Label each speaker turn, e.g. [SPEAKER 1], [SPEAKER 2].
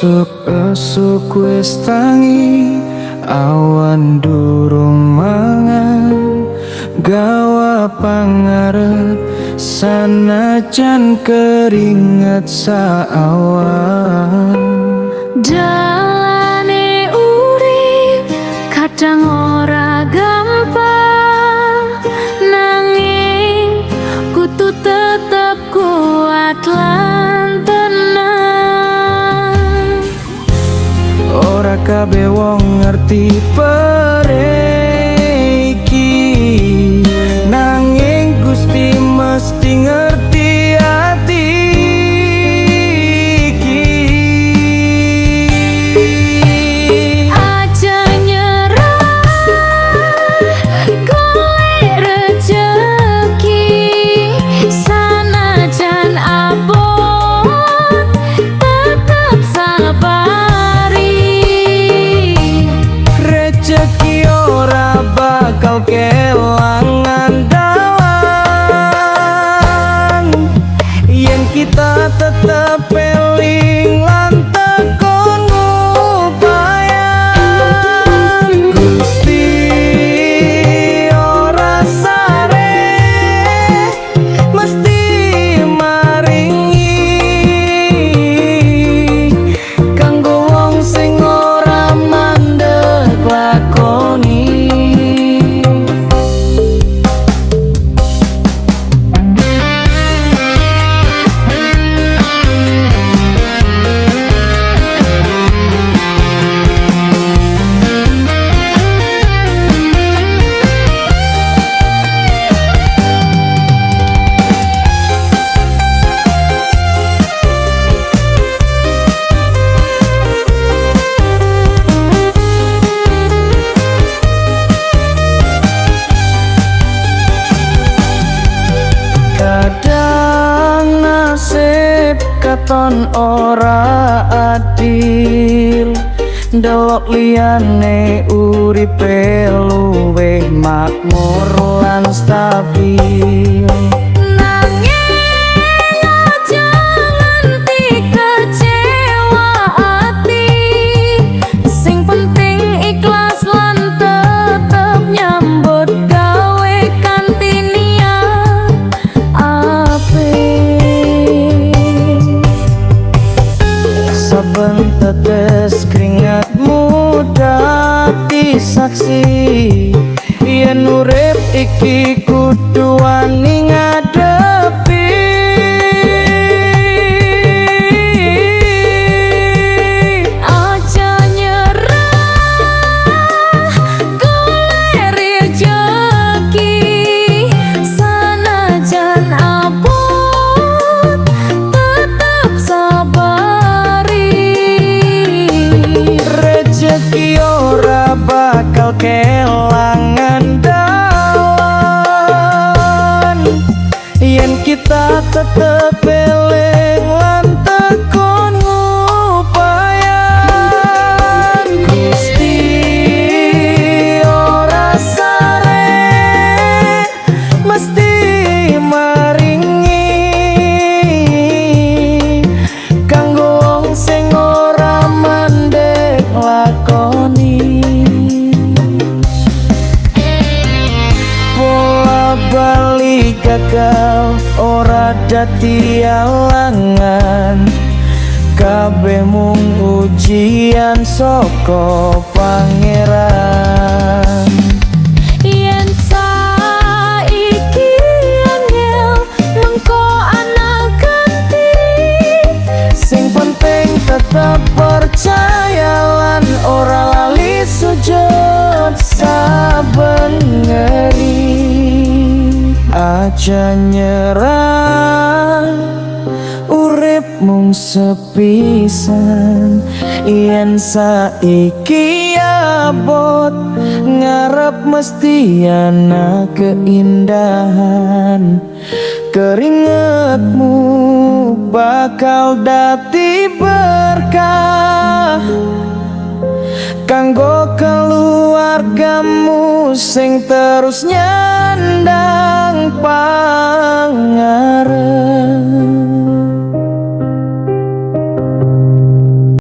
[SPEAKER 1] Esuk-esuk wis tangi awan durung mangan. Gawa pangarep sanajan keringet saawan.
[SPEAKER 2] Jalane urip kadang ora
[SPEAKER 1] kabeh wong ngerti pereki pena. Katon ora adil Delok liyane uripe luwih makmur lan stabil saksi. Yen urip iki gagal ora dadi alangan. Kabeh mung ujian saka pangeran Aja nyerah urip mung sepisan. Yen saiki abot ngarep mesti ana keindahan. Keringetmu bakal dadi berkah. Kanggo keluargamu sing terus nyandang pangarep